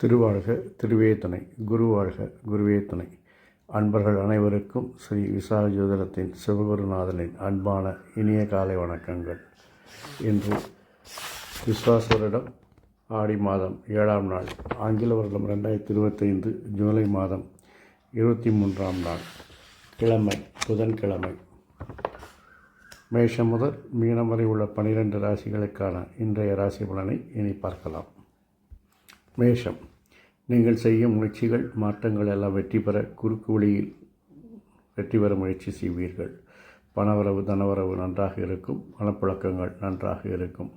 திருவாழ்க திருவேத்தனை குருவாழ்க குருவேத்தனை அன்பர்கள் அனைவருக்கும் ஸ்ரீ விசால ஜோதிடத்தின் சிவகுருநாதனின் அன்பான இனிய காலை வணக்கங்கள். இன்று விஸ்வாசரிடம் ஆடி மாதம் ஏழாம் நாள் ஆங்கில வருடம் ரெண்டாயிரத்தி இருபத்தைந்து ஜூலை மாதம் இருபத்தி மூன்றாம் நாள் கிழமை புதன்கிழமை. மேஷம் முதல் மீனம் வரை உள்ள பனிரெண்டு ராசிகளுக்கான இன்றைய ராசி பலனை இனி பார்க்கலாம். மேஷம் நீங்கள் செய்யும் முயற்சிகள் மாற்றங்கள் எல்லாம் வெற்றி பெற குறுக்கு வழியில் வெற்றி பெற முயற்சி செய்வீர்கள். பணவரவு தனவரவு நன்றாக இருக்கும் பணப்புழக்கங்கள் நன்றாக இருக்கும்.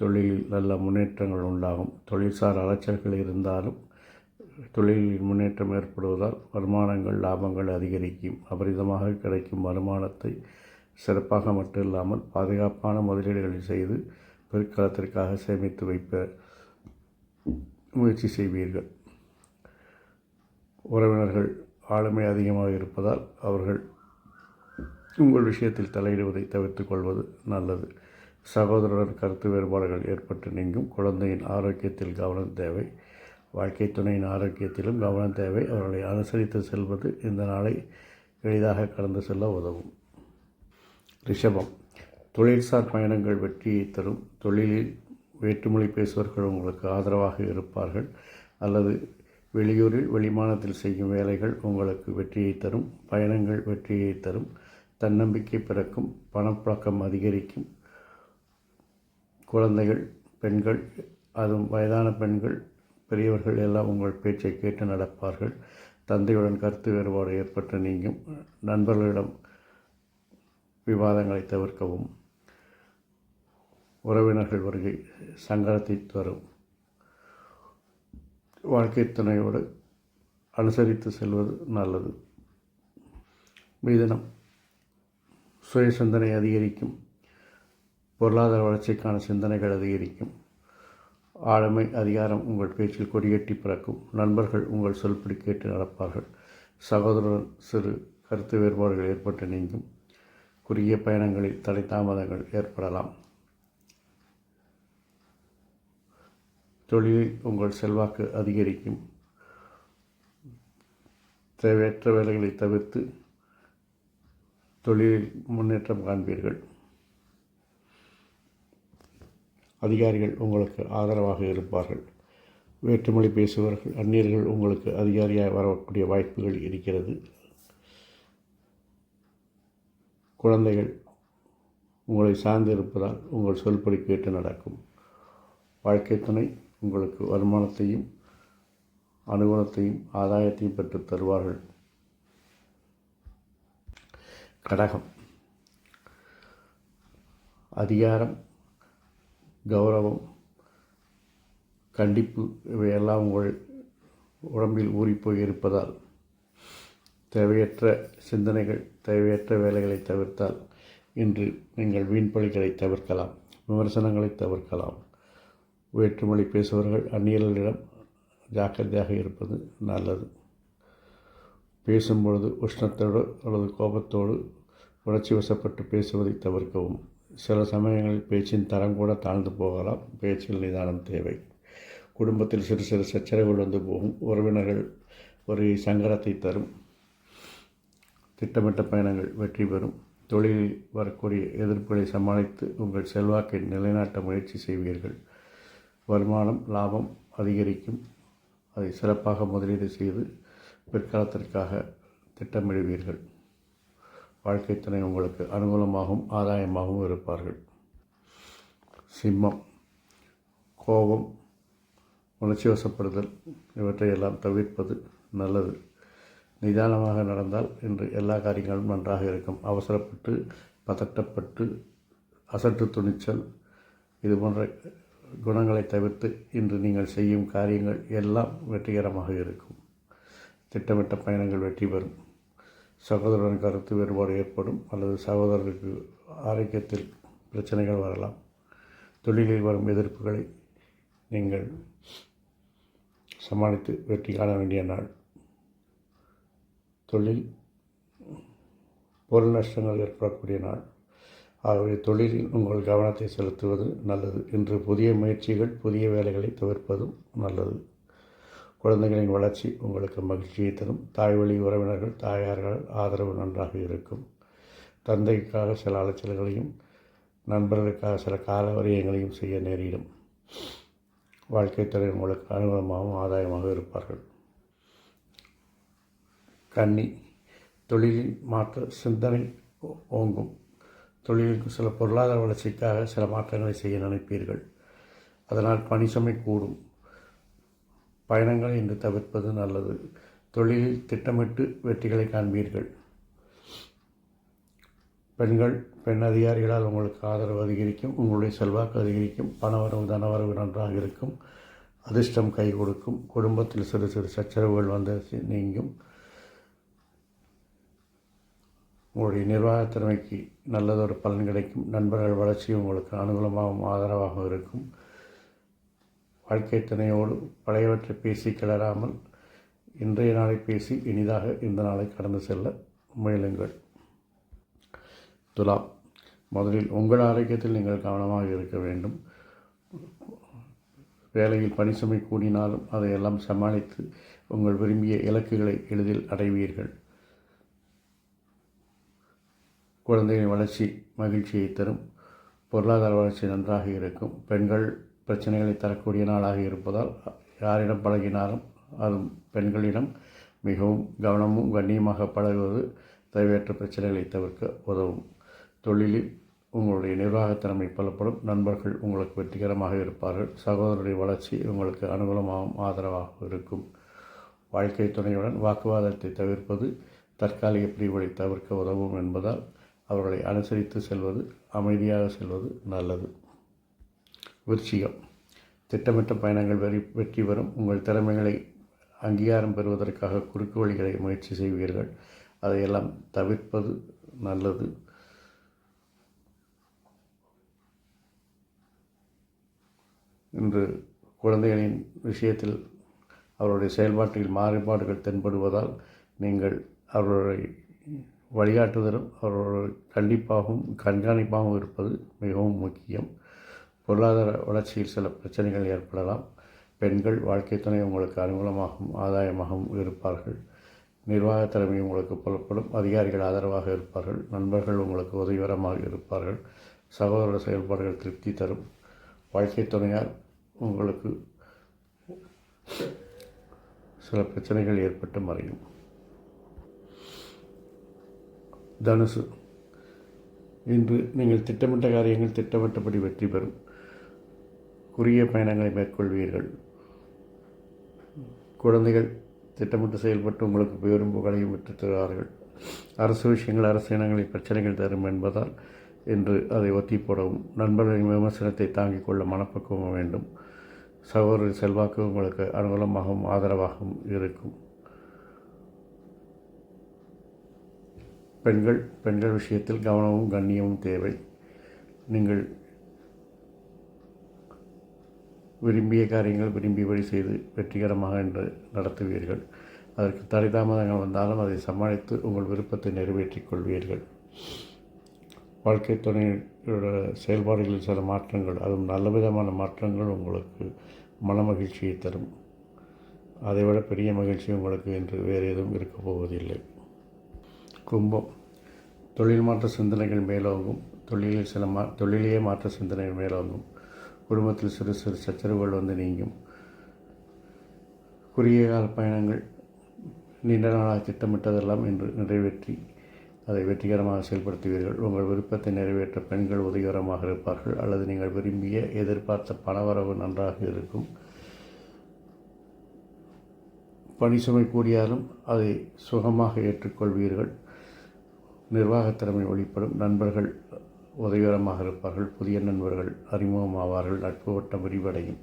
தொழிலில் நல்ல முன்னேற்றங்கள் உண்டாகும். தொழில்சார் அலைச்சல்கள் இருந்தாலும் தொழிலில் முன்னேற்றம் ஏற்படுவதால் வருமானங்கள் லாபங்கள் அதிகரிக்கும். அபரிதமாக கிடைக்கும் வருமானத்தை சிறப்பாக மட்டும் இல்லாமல் பாதுகாப்பான முதலீடுகளை செய்து பிற்காலத்திற்காக சேமித்து வைப்ப முயற்சி செய்வீர்கள். உறவினர்கள் ஆளுமை அதிகமாக இருப்பதால் அவர்கள் உங்கள் விஷயத்தில் தலையிடுவதை தவிர்த்து கொள்வது நல்லது. சகோதரர் கருத்து வேறுபாடுகள் ஏற்பட்டு நீங்கும். குழந்தையின் ஆரோக்கியத்தில் கவனம் தேவை. வாழ்க்கை துணையின் ஆரோக்கியத்திலும் கவனம் தேவை. அவர்களை அனுசரித்து செல்வது இந்த நாளை எளிதாக கடந்து செல்ல உதவும். ரிஷபம். தொழில்சார் பயணங்கள் வெற்றியை தரும். தொழிலில் வேற்றுமொழி பேசுவர்கள் உங்களுக்கு ஆதரவாக இருப்பார்கள். அல்லது வெளியூரில் வெளிமானத்தில் செய்யும் வேலைகள் உங்களுக்கு வெற்றியை தரும். பயணங்கள் வெற்றியை தரும். தன்னம்பிக்கை பிறக்கும். பணப்பழக்கம் அதிகரிக்கும். குழந்தைகள் பெண்கள் அதுவும் வயதான பெண்கள் பெரியவர்கள் எல்லாம் உங்கள் பேச்சை கேட்டு நடப்பார்கள். தந்தையுடன் கருத்து வேறுபாடு ஏற்பட்டு நீங்கும். நண்பர்களிடம் விவாதங்களை தவிர்க்கவும். உறவினர்கள் வருகை சங்கடத்தை தரும். வாழ்க்கை துணையோடு அனுசரித்து செல்வது நல்லது. மீதனம் சுய சிந்தனை அதிகரிக்கும். பொருளாதார வளர்ச்சிக்கான சிந்தனைகள் அதிகரிக்கும். ஆளுமை அதிகாரம் உங்கள் பேச்சில் கொடியேட்டி பிறக்கும். நண்பர்கள் உங்கள் சொல்படி கேட்டு நடப்பார்கள். சகோதரன் சிறு கருத்து வேறுபாடுகள் ஏற்பட்டு நீங்கும். குறுகிய பயணங்களில் தடை தாமதங்கள் ஏற்படலாம். தொழிலில் உங்கள் செல்வாக்கு அதிகரிக்கும். தேவையற்ற வேலைகளை தவிர்த்து தொழிலில் முன்னேற்றம் காண்பீர்கள். அதிகாரிகள் உங்களுக்கு ஆதரவாக இருப்பார்கள். வேற்றுமொழி பேசுபவர்கள் அந்நியர்கள் உங்களுக்கு அதிகாரியாக வரக்கூடிய வாய்ப்புகள் இருக்கிறது. குழந்தைகள் உங்களை சார்ந்து இருப்பதால் உங்கள் சொல்படி கேட்டு நடக்கும். வாழ்க்கை துணை உங்களுக்கு வருமானத்தையும் அனுகூலத்தையும் ஆதாயத்தையும் பெற்று தருவார்கள். கடகம். அதிகாரம் கௌரவம் கண்டிப்பு இவையெல்லாம் உங்கள் உடம்பில் ஊறிப்போய் இருப்பதால் தேவையற்ற சிந்தனைகள் தேவையற்ற வேலைகளை தவிர்த்தால் இன்று நீங்கள் வீண்பலிகளை தவிர்க்கலாம் விமர்சனங்களை தவிர்க்கலாம். வேற்றுமொழி பேசுபவர்கள் அந்நியர்களிடம் ஜாக்கிரதையாக இருப்பது நல்லது. பேசும்பொழுது உஷ்ணத்தோடு அல்லது கோபத்தோடு உணர்ச்சி வசப்பட்டு பேசுவதை தவிர்க்கவும். சில சமயங்களில் பேச்சின் தரம் கூட தாழ்ந்து போகலாம். பேச்சில் நிதானம் தேவை. குடும்பத்தில் சிறு சிறு சச்சரவுகள் வந்து போகும். உறவினர்கள் ஒரு சங்கடத்தை தரும். திட்டமிட்ட பயணங்கள் வெற்றி பெறும். தொழிலில் வரக்கூடிய எதிர்ப்புகளை சமாளித்து உங்கள் செல்வாக்கை நிலைநாட்ட முயற்சி செய்வீர்கள். வருமானம் லாபம் அதிகரிக்கும். அதை சிறப்பாக முதலீடு செய்து பிற்காலத்திற்காக திட்டமிடுவீர்கள். வாழ்க்கை துணை உங்களுக்கு அனுகூலமாகவும் ஆதாயமாகவும் இருப்பார்கள். சிம்மம் கோபம் உணர்ச்சி வசப்படுதல் இவற்றையெல்லாம் தவிர்ப்பது நல்லது. நிதானமாக நடந்தால் இன்று எல்லா காரியங்களும் நன்றாக இருக்கும். அவசரப்பட்டு பதட்டப்பட்டு அசட்டு துணிச்சல் இது போன்ற குணங்களை தவிர்த்து இன்று நீங்கள் செய்யும் காரியங்கள் எல்லாம் வெற்றிகரமாக இருக்கும். திட்டமிட்ட பயணங்கள் வெற்றி பெறும். சகோதரன் கருத்து வேறுபாடு ஏற்படும் அல்லது சகோதரருக்கு ஆரோக்கியத்தில் பிரச்சனைகள் வரலாம். தொழிலில் வரும் எதிர்ப்புகளை நீங்கள் சமாளித்து வெற்றி காண வேண்டிய நாள். தொழில் பொருள் நஷ்டங்கள் ஏற்படக்கூடிய நாள். ஆகவே தொழிலில் உங்கள் கவனத்தை செலுத்துவது நல்லது. இன்று புதிய முயற்சிகள் புதிய வேலைகளை தவிர்ப்பதும் நல்லது. குழந்தைகளின் வளர்ச்சி உங்களுக்கு மகிழ்ச்சியை தரும். தாய் வழி உறவினர்கள் தாயார்கள் ஆதரவு நன்றாக இருக்கும். தந்தைக்காக சில அலைச்சல்களையும் நண்பர்களுக்காக சில கால வரியங்களையும் செய்ய நேரிடும். வாழ்க்கை துறை உங்களுக்கு அனுகூலமாகவும் ஆதாயமாக இருப்பார்கள். கன்னி தொழிலில் மாற்ற சிந்தனை ஓங்கும். தொழிலுக்கு சில பொருளாதார வளர்ச்சிக்காக சில மாற்றங்களை செய்ய நினைப்பீர்கள். அதனால் பணிசுமை கூடும். பயணங்களை இன்று தவிர்ப்பது நல்லது. தொழிலில் திட்டமிட்டு வெற்றிகளை காண்பீர்கள். பெண்கள் பெண் அதிகாரிகளால் உங்களுக்கு ஆதரவு அதிகரிக்கும் உங்களுடைய செல்வாக்கு அதிகரிக்கும் பணவரவு தனவரவு நன்றாக இருக்கும் அதிர்ஷ்டம் கை கொடுக்கும் குடும்பத்தில் சிறு சிறு சச்சரவுகள் வந்து நீங்கும். உங்களுடைய நிர்வாக திறமைக்கு நல்லதொரு பலன் கிடைக்கும். நண்பர்கள் வளர்ச்சி உங்களுக்கு அனுகூலமாகவும் ஆதரவாகவும் இருக்கும். வாழ்க்கை துணையோடு பழையவற்றை பேசி கிளறாமல் இன்றைய நாளை பேசி இனிதாக இந்த நாளை கடந்து செல்ல முயலுங்கள் துலாம் முதலில் உங்கள் ஆரோக்கியத்தில் நீங்கள் கவனமாக இருக்க வேண்டும். வேலையில் பணி சுமை கூடினாலும் அதையெல்லாம் சமாளித்து உங்கள் விரும்பிய இலக்குகளை எளிதில் அடைவீர்கள். குழந்தைகளின் வளர்ச்சி மகிழ்ச்சியை தரும். பொருளாதார வளர்ச்சி நன்றாக இருக்கும். பெண்கள் பிரச்சனைகளை தரக்கூடிய நாளாக இருப்பதால் யாரிடம் பழகினாலும் அது பெண்களிடம் மிகவும் கவனமும் கண்ணியமாக பழகுவது தேவையற்ற பிரச்சனைகளை தவிர்க்க உதவும். தொழிலில் உங்களுடைய நிர்வாகத் திறமை பலப்படும். நண்பர்கள் உங்களுக்கு வெற்றிகரமாக இருப்பார்கள். சகோதரருடைய வளர்ச்சி உங்களுக்கு அனுகூலமாகவும் ஆதரவாகவும் இருக்கும். வாழ்க்கை துணையுடன் வாக்குவாதத்தை தவிர்ப்பது தற்காலிக பிரிவுகளை தவிர்க்க உதவும் என்பதால் அவர்களை அனுசரித்து செல்வது அமைதியாக செல்வது நல்லது. விருச்சிகம். திட்டமிட்ட பயணங்கள் வெறி வெற்றி வரும் உங்கள் திறமைகளை அங்கீகாரம் பெறுவதற்காக குறுக்கு வழிகளை முயற்சி செய்வீர்கள். அதையெல்லாம் தவிர்ப்பது நல்லது. இன்று குழந்தைகளின் விஷயத்தில் அவருடைய செயல்பாட்டில் மாறுபாடுகள் தென்படுவதால் நீங்கள் அவருடைய வழிகாட்டுதலும் அவர்களுடைய கண்டிப்பாகவும் கண்காணிப்பாகவும் இருப்பது மிகவும் முக்கியம். பொருளாதார வளர்ச்சியில் சில பிரச்சனைகள் ஏற்படலாம். பெண்கள் வாழ்க்கை துணை உங்களுக்கு அனுகூலமாகவும் ஆதாயமாகவும் இருப்பார்கள். நிர்வாக திறமை உங்களுக்கு புலப்படும். அதிகாரிகள் ஆதரவாக இருப்பார்கள். நண்பர்கள் உங்களுக்கு உதவிகரமாக இருப்பார்கள். சகோதர செயல்பாடுகள் திருப்தி தரும். வாழ்க்கை துணையால் உங்களுக்கு சில பிரச்சனைகள் ஏற்பட்டு மறையும். தனுசு. இன்று நீங்கள் திட்டமிட்ட காரியங்கள் திட்டமிட்டபடி வெற்றி பெறும். குறுகிய பயணங்களை மேற்கொள்வீர்கள். குழந்தைகள் திட்டமிட்டு செயல்பட்டு உங்களுக்கு பெரும் புகழையும் பெற்றுத் தருவார்கள். அரசு விஷயங்கள் அரசு இனங்களில் பிரச்சனைகள் தரும் என்பதால் என்று அதை ஒத்தி போடவும் நண்பர்களின் விமர்சனத்தை தாங்கிக் கொள்ள மனப்பக்குவம் வேண்டும். சகோதர செல்வாக்கு உங்களுக்கு அனுகூலமாகவும் ஆதரவாகவும் இருக்கும். பெண்கள் பெண்கள் விஷயத்தில் கவனமும் கண்ணியமும் தேவை. நீங்கள் விரும்பிய காரியங்கள் விரும்பியபடி செய்து வெற்றிகரமாக என்று நடத்துவீர்கள். அதற்கு தடைதாமதங்கள் வந்தாலும் அதை சமாளித்து உங்கள் விருப்பத்தை நிறைவேற்றிக் கொள்வீர்கள். வாழ்க்கை துணையோட செயல்பாடுகளில் சில மாற்றங்கள் அதுவும் நல்ல விதமான மாற்றங்கள் உங்களுக்கு மன மகிழ்ச்சியை தரும். அதைவிட பெரிய மகிழ்ச்சி உங்களுக்கு என்று வேறு எதுவும் இருக்கப் போவதில்லை. கும்பம். தொழில் மாற்ற சிந்தனைகள் மேலோங்கும். தொழிலில் சில மா தொழிலையே மாற்ற சிந்தனைகள் மேலோங்கும். குடும்பத்தில் சிறு சிறு சச்சரவுகள் வந்து நீங்கும். குறுகிய கால பயணங்கள் நீண்ட நாளாக திட்டமிட்டதெல்லாம் இன்று நிறைவேற்றி அதை வெற்றிகரமாக செயல்படுத்துவீர்கள். உங்கள் விருப்பத்தை நிறைவேற்ற பெண்கள் உதவிகரமாக இருப்பார்கள். அல்லது நீங்கள் விரும்பிய எதிர்பார்த்த பணவரவு நன்றாக இருக்கும். பணி சுமை கூடியாலும் அதை சுகமாக ஏற்றுக்கொள்வீர்கள். நிர்வாகத் ஒளிப்படும் வெளிப்படும். நண்பர்கள் உதவிகரமாக இருப்பார்கள். புதிய நண்பர்கள் அறிமுகமாவார்கள் நட்பு வட்டம் விரிவடையும்.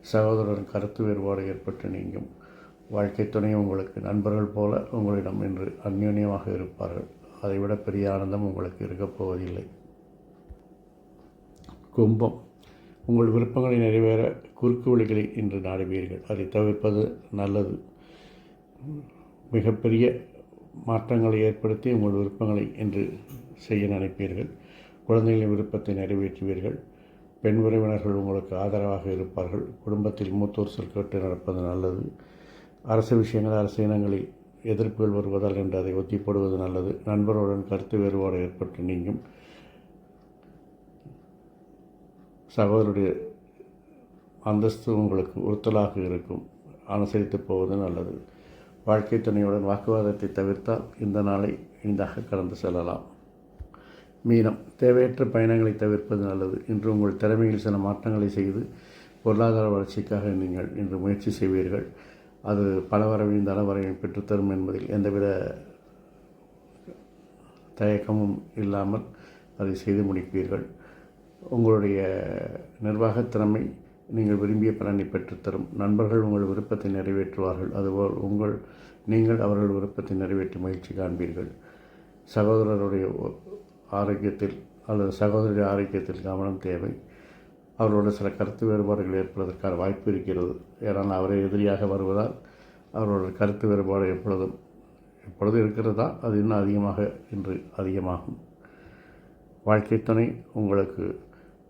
சகோதரன் கருத்து வேறுபாடு ஏற்பட்டு நீங்கும். வாழ்க்கை துணை உங்களுக்கு நண்பர்கள் போல உங்களிடம் இன்று அந்யோன்யமாக இருப்பார்கள். அதைவிட பெரிய ஆனந்தம் உங்களுக்கு இருக்கப் போவதில்லை. கும்பம். உங்கள் விருப்பங்களை நிறைவேற குறுக்கு வழிகளை இன்று நாடுவீர்கள். அதை தவிர்ப்பது நல்லது. மிகப்பெரிய மாற்றங்களை ஏற்படுத்தி உங்கள் விருப்பங்களை இன்று செய்ய நினைப்பீர்கள். குழந்தைகளின் விருப்பத்தை நிறைவேற்றுவீர்கள். பெண் உறவினர்கள் உங்களுக்கு ஆதரவாக இருப்பார்கள். குடும்பத்தில் மூத்தோர் சொல் கேட்டு நடப்பது நல்லது. அரசு விஷயங்கள் அரசு இனங்களில் எதிர்ப்புகள் வருவதால் என்று அதை ஒத்தி போடுவது நல்லது. நண்பருடன் கருத்து வேறுபாடு ஏற்பட்டு நீங்கும். சகோதரருடைய அந்தஸ்து உங்களுக்கு உறுத்தலாக இருக்கும். அனுசரித்து போவது நல்லது. வாழ்க்கை துணையுடன் வாக்குவாதத்தை தவிர்த்தால் இந்த நாளை இனிதாக கடந்து செல்லலாம். மீனம். தேவையற்ற பயணங்களை தவிர்ப்பது நல்லது. இன்று உங்கள் திறமையில் சில மாற்றங்களை செய்து பொருளாதார வளர்ச்சிக்காக நீங்கள் இன்று முயற்சி செய்வீர்கள். அது பல வரவையும் தன வரவையும் பெற்றுத்தரும் என்பதில் எந்தவித தயக்கமும் இல்லாமல் அதை செய்து முடிப்பீர்கள். உங்களுடைய நிர்வாகத் திறமை நீங்கள் விரும்பிய பலனை பெற்றுத்தரும் நண்பர்கள் உங்கள் விருப்பத்தை நிறைவேற்றுவார்கள். அதுபோல் உங்கள் நீங்கள் அவர்கள் விருப்பத்தை நிறைவேற்றி மகிழ்ச்சி காண்பீர்கள். சகோதரருடைய ஆரோக்கியத்தில் அல்லது சகோதரி ஆரோக்கியத்தில் கவனம் தேவை. அவரோட சில கருத்து வேறுபாடுகள் ஏற்படுவதற்கான வாய்ப்பு இருக்கிறது. ஏனால் அவரே எதிரியாக வருவதால் அவரோட கருத்து வேறுபாடு எப்பொழுதும் எப்பொழுது இருக்கிறதா? அது இன்னும் அதிகமாக இன்று அதிகமாகும். வாழ்க்கை துணை உங்களுக்கு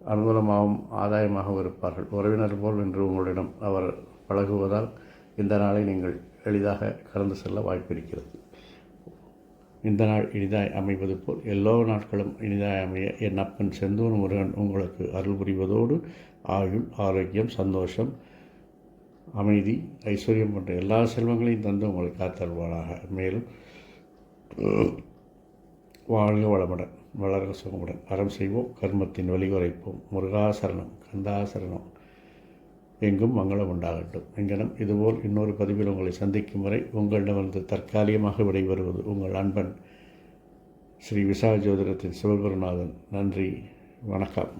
அனுகூலமாகவும் ஆதாயமாகவும் இருப்பார்கள். உறவினர் போல் என்று உங்களிடம் அவர் பழகுவதால் இந்த நாளை நீங்கள் எளிதாக கடந்து செல்ல வாய்ப்பு இருக்கிறது. இந்த நாள் இனிதாய் அமைவது போல் எல்லா நாட்களும் இனிதாய் அமைய என் அப்பன் செந்தூர் முருகன் உங்களுக்கு அருள் புரிவதோடு ஆயுள் ஆரோக்கியம் சந்தோஷம் அமைதி ஐஸ்வர்யம் போன்ற எல்லா செல்வங்களையும் தந்து உங்களை காத்தல்வாளாக மேலும் வாழ்க வளமுடன் வளர்க சுகமுடன். அறம் செய்வோம் கர்மத்தின் வழிகுறைப்போம். முருகாசரணம் கந்தாசரணம் எங்கும் மங்களம் உண்டாகட்டும். எங்கனம் இதுபோல் இன்னொரு பதிவில் உங்களை சந்திக்கும் வரை உங்களிடமிருந்து தற்காலிகமாக விடைபெறுவது உங்கள் அன்பன் ஸ்ரீ விசாக ஜோதிடத்தின் சிவகுருநாதன் நன்றி. வணக்கம்.